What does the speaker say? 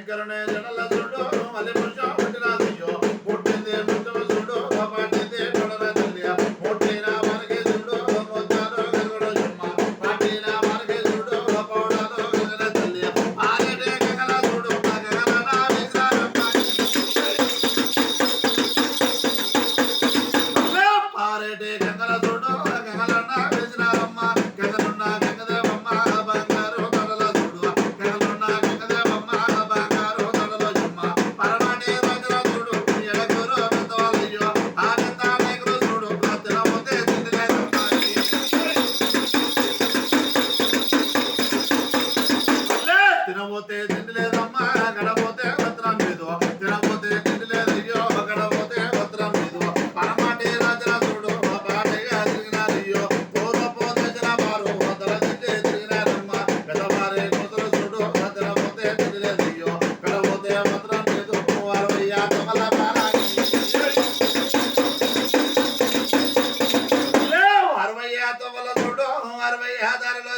దగ్గరనే జడల చూడు మళ్ళీ పురుషం తినబోతే తిండి లేదమ్మా గడపోతే భద్రం లేదు. తినబోతే తిండి లేదు అయ్యో గడపోతే చూడు మా పాటగా తిరిగినారు అయ్యో. పోత పోత తిన వారు వందల తిండి తిరిగినారమ్మా. చూడు తినబోతే తిండి లేదు అయ్యో. గడపోతే భద్రం లేదు. వారు అయ్యా కమల అరవై చూడు అరవై ఆధారలో